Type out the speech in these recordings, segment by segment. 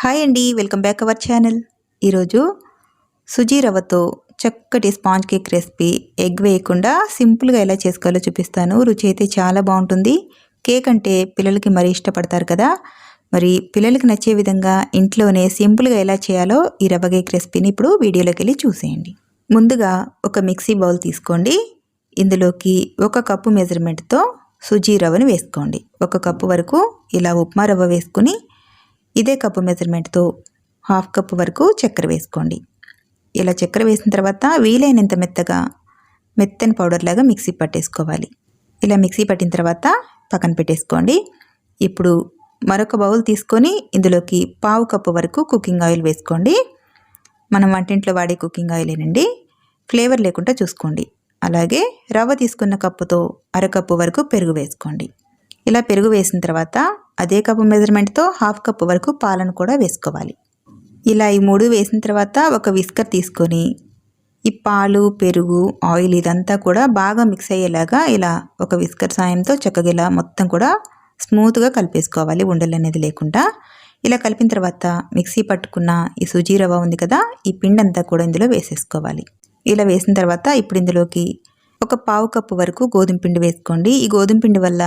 Hi అండి welcome back our channel. ఈరోజు సుజీ రవ్వతో చక్కటి స్పాంజ్ కేక్ రెసిపీ ఎగ్ వేయకుండా సింపుల్గా ఎలా చేసుకోవాలో చూపిస్తాను. రుచి అయితే చాలా బాగుంటుంది. కేక్ అంటే పిల్లలకి మరీ ఇష్టపడతారు కదా. మరి పిల్లలకి నచ్చే విధంగా ఇంట్లోనే సింపుల్గా ఎలా చేయాలో ఈ రవ్వ కేక్ రెసిపీని ఇప్పుడు వీడియోలోకి వెళ్ళి చూసేయండి. ముందుగా ఒక మిక్సీ బౌల్ తీసుకోండి. ఇందులోకి ఒక కప్పు మెజర్మెంట్తో సుజీ రవ్వను వేసుకోండి. ఒక కప్పు వరకు ఇలా ఉప్మా రవ్వ వేసుకుని ఇదే కప్పు మెజర్మెంట్తో హాఫ్ కప్ వరకు చక్కెర వేసుకోండి. ఇలా చక్కెర వేసిన తర్వాత వీలైనంత మెత్తగా మెత్తని పౌడర్ లాగా మిక్సీ పట్టేసుకోవాలి. ఇలా మిక్సీ పట్టిన తర్వాత పక్కన పెట్టేసుకోండి. ఇప్పుడు మరొక బౌల్ తీసుకొని ఇందులోకి పావు కప్పు వరకు కుకింగ్ ఆయిల్ వేసుకోండి. మనం వంటింట్లో వాడే కుకింగ్ ఆయిలేనండి. ఫ్లేవర్ లేకుండా చూసుకోండి. అలాగే రవ్వ తీసుకున్న కప్పుతో అరకప్పు వరకు పెరుగు వేసుకోండి. ఇలా పెరుగు వేసిన తర్వాత అదే కప్పు మెజర్మెంట్తో హాఫ్ కప్ వరకు పాలను కూడా వేసుకోవాలి. ఇలా ఈ మూడు వేసిన తర్వాత ఒక విస్కర్ తీసుకొని ఈ పాలు పెరుగు ఆయిల్ ఇదంతా కూడా బాగా మిక్స్ అయ్యేలాగా ఇలా ఒక విస్కర్ సాయంతో చక్కగా ఇలా మొత్తం కూడా స్మూత్గా కలిపేసుకోవాలి ఉండలు అనేది లేకుండా. ఇలా కలిపిన తర్వాత మిక్సీ పట్టుకున్న ఈ సుజీ రవ్వ ఉంది కదా ఈ పిండి అంతా కూడా ఇందులో వేసేసుకోవాలి. ఇలా వేసిన తర్వాత ఇప్పుడు ఇందులోకి ఒక పావు కప్పు వరకు గోధుమ పిండి వేసుకోండి. ఈ గోధుమ పిండి వల్ల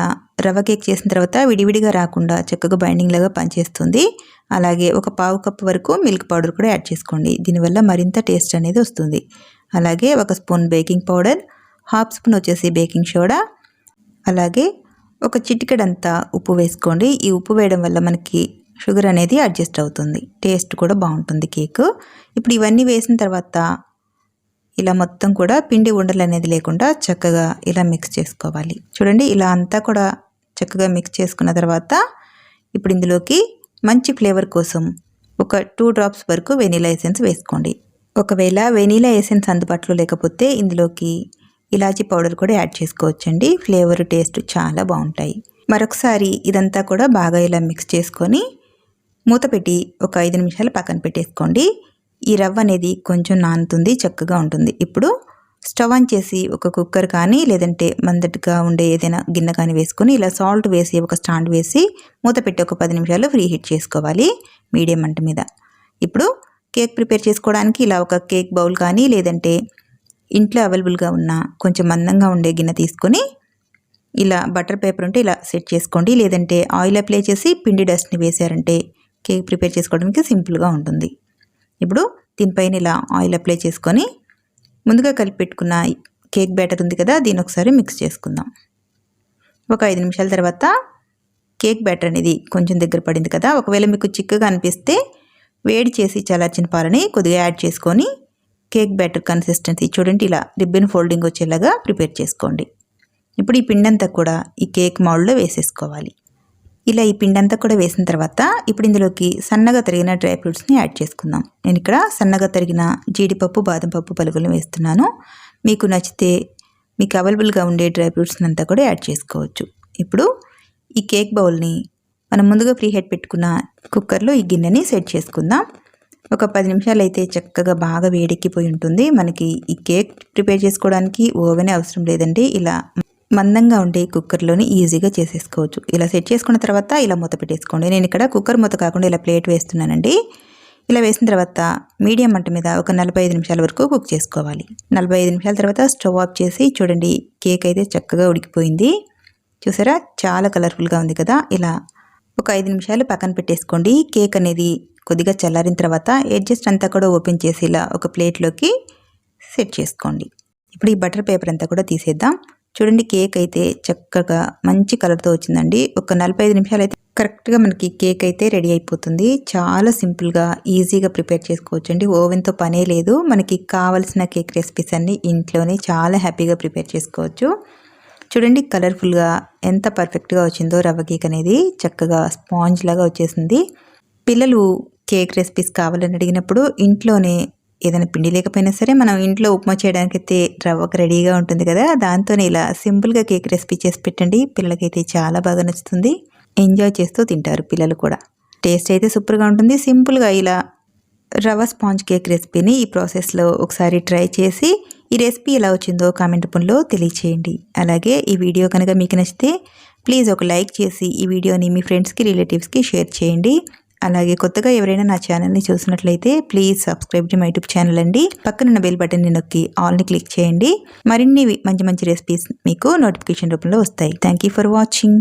రవ్వ కేక్ చేసిన తర్వాత విడివిడిగా రాకుండా చక్కగా బైండింగ్ లాగా పనిచేస్తుంది. అలాగే ఒక పావు కప్పు వరకు మిల్క్ పౌడర్ కూడా యాడ్ చేసుకోండి. దీనివల్ల మరింత టేస్ట్ అనేది వస్తుంది. అలాగే ఒక spoon baking powder half spoon వచ్చేసి బేకింగ్ సోడా అలాగే ఒక చిటికెడంతా ఉప్పు వేసుకోండి. ఈ ఉప్పు వేయడం వల్ల మనకి షుగర్ అనేది అడ్జస్ట్ అవుతుంది. టేస్ట్ కూడా బాగుంటుంది కేక్. ఇప్పుడు ఇవన్నీ వేసిన తర్వాత ఇలా మొత్తం కూడా పిండి ఉండలు అనేది లేకుండా చక్కగా ఇలా మిక్స్ చేసుకోవాలి. చూడండి ఇలా అంతా కూడా చక్కగా మిక్స్ చేసుకున్న తర్వాత ఇప్పుడు ఇందులోకి మంచి ఫ్లేవర్ కోసం ఒక టూ డ్రాప్స్ వరకు వెనీలా ఎసెన్స్ వేసుకోండి. ఒకవేళ వెనీలా ఎసెన్స్ అందుబాటులో లేకపోతే ఇందులోకి ఇలాచీ పౌడర్ కూడా యాడ్ చేసుకోవచ్చండి. ఫ్లేవర్ టేస్ట్ చాలా బాగుంటాయి. మరొకసారి ఇదంతా కూడా బాగా ఇలా మిక్స్ చేసుకొని మూత పెట్టి ఒక ఐదు నిమిషాలు పక్కన పెట్టేసుకోండి. ఈ రవ్వ అనేది కొంచెం నానుతుంది చక్కగా ఉంటుంది. ఇప్పుడు స్టవ్ ఆన్ చేసి ఒక కుక్కర్ కానీ లేదంటే మందటిగా ఉండే ఏదైనా గిన్నె కానీ వేసుకొని ఇలా సాల్ట్ వేసి ఒక స్టాండ్ వేసి మూత పెట్టి ఒక పది నిమిషాలు ఫ్రీ హీట్ చేసుకోవాలి మీడియం మంట మీద. ఇప్పుడు కేక్ ప్రిపేర్ చేసుకోవడానికి ఇలా ఒక కేక్ బౌల్ కానీ లేదంటే ఇంట్లో అవైలబుల్గా ఉన్న కొంచెం మందంగా ఉండే గిన్నె తీసుకొని ఇలా బటర్ పేపర్ ఉంటే ఇలా సెట్ చేసుకోండి. లేదంటే ఆయిల్ అప్లై చేసి పిండి డస్ట్ని వేసారంటే కేక్ ప్రిపేర్ చేసుకోవడానికి సింపుల్గా ఉంటుంది. ఇప్పుడు దీనిపైన ఇలా ఆయిల్ అప్లై చేసుకొని ముందుగా కలిపి పెట్టుకున్న కేక్ బ్యాటర్ ఉంది కదా దీని ఒకసారి మిక్స్ చేసుకుందాం. ఒక ఐదు నిమిషాల తర్వాత కేక్ బ్యాటర్ అనేది కొంచెం దగ్గర పడింది కదా ఒకవేళ మీకు చిక్కగా అనిపిస్తే వేడి చేసి చల్లార్చిన పాలని కొద్దిగా యాడ్ చేసుకొని కేక్ బ్యాటర్ కన్సిస్టెన్సీ చూడండి ఇలా రిబ్బన్ ఫోల్డింగ్ వచ్చేలాగా ప్రిపేర్ చేసుకోండి. ఇప్పుడు ఈ పిండంతా కూడా ఈ కేక్ మౌల్డ్లో వేసేసుకోవాలి. ఇలా ఈ పిండంతా కూడా వేసిన తర్వాత ఇప్పుడు ఇందులోకి సన్నగా తరిగిన డ్రై ఫ్రూట్స్ని యాడ్ చేసుకుందాం. నేను ఇక్కడ సన్నగా తరిగిన జీడిపప్పు బాదం పప్పు పలుకులు వేస్తున్నాను. మీకు నచ్చితే మీకు అవైలబుల్గా ఉండే డ్రై ఫ్రూట్స్ని అంతా కూడా యాడ్ చేసుకోవచ్చు. ఇప్పుడు ఈ కేక్ బౌల్ని మనం ముందుగా ఫ్రీ హెడ్ పెట్టుకున్న కుక్కర్లో ఈ గిన్నెని సెట్ చేసుకుందాం. ఒక పది నిమిషాలు అయితే చక్కగా బాగా వేడెక్కిపోయి ఉంటుంది. మనకి ఈ కేక్ ప్రిపేర్ చేసుకోవడానికి ఓవెనే అవసరం లేదండి. ఇలా మందంగా ఉండే కుక్కర్లోని ఈజీగా చేసేసుకోవచ్చు. ఇలా సెట్ చేసుకున్న తర్వాత ఇలా మూత పెట్టేసుకోండి. నేను ఇక్కడ కుక్కర్ మూత కాకుండా ఇలా ప్లేట్ వేస్తున్నానండి. ఇలా వేసిన తర్వాత మీడియం మంట మీద ఒక నలభై ఐదు నిమిషాల వరకు కుక్ చేసుకోవాలి. నలభై ఐదు నిమిషాల తర్వాత స్టవ్ ఆఫ్ చేసి చూడండి కేక్ అయితే చక్కగా ఉడికిపోయింది. చూసారా? చాలా కలర్ఫుల్గా ఉంది కదా? ఇలా ఒక ఐదు నిమిషాలు పక్కన పెట్టేసుకోండి. కేక్ అనేది కొద్దిగా చల్లారిన తర్వాత ఎడ్జస్ట్ అంతా కూడా ఓపెన్ చేసి ఇలా ఒక ప్లేట్లోకి సెట్ చేసుకోండి. ఇప్పుడు ఈ బటర్ పేపర్ అంతా కూడా తీసేద్దాం. చూడండి కేక్ అయితే చక్కగా మంచి కలర్తో వచ్చిందండి. ఒక నలభై ఐదు నిమిషాలు అయితే కరెక్ట్గా మనకి కేక్ అయితే రెడీ అయిపోతుంది. చాలా సింపుల్గా ఈజీగా ప్రిపేర్ చేసుకోవచ్చు అండి ఓవెన్తో పనే లేదు. మనకి కావలసిన కేక్ రెసిపీస్ అన్ని ఇంట్లోనే చాలా హ్యాపీగా ప్రిపేర్ చేసుకోవచ్చు. చూడండి కలర్ఫుల్గా ఎంత పర్ఫెక్ట్గా వచ్చిందో రవ్వ కేక్ అనేది. చక్కగా స్పాంజ్ లాగా వచ్చేసింది. పిల్లలు కేక్ రెసిపీస్ కావాలని అడిగినప్పుడు ఇంట్లోనే ఏదైనా పిండి లేకపోయినా సరే మనం ఇంట్లో ఉప్మా చేయడానికి అయితే రవ్వకు రెడీగా ఉంటుంది కదా దాంతోనే ఇలా సింపుల్గా కేక్ రెసిపీ చేసి పెట్టండి. పిల్లలకైతే చాలా బాగా నచ్చుతుంది. ఎంజాయ్ చేస్తూ తింటారు పిల్లలు కూడా. టేస్ట్ అయితే సూపర్గా ఉంటుంది. సింపుల్గా ఇలా రవ్వ స్పాంజ్ కేక్ రెసిపీని ఈ ప్రాసెస్లో ఒకసారి ట్రై చేసి ఈ రెసిపీ ఎలా వచ్చిందో కామెంట్ రూపంలో తెలియచేయండి. అలాగే ఈ వీడియో కనుక మీకు నచ్చితే ప్లీజ్ ఒక లైక్ చేసి ఈ వీడియోని మీ ఫ్రెండ్స్కి రిలేటివ్స్కి షేర్ చేయండి. అలాగే కొత్తగా ఎవరైనా నా ఛానల్ని చూసినట్లయితే please subscribe to my YouTube channel అండి. పక్కనున్న బెల్ బటన్ని నొక్కి ఆల్ని క్లిక్ చేయండి. మరిన్ని మంచి మంచి రెసిపీస్ మీకు నోటిఫికేషన్ రూపంలో వస్తాయి. Thank you for watching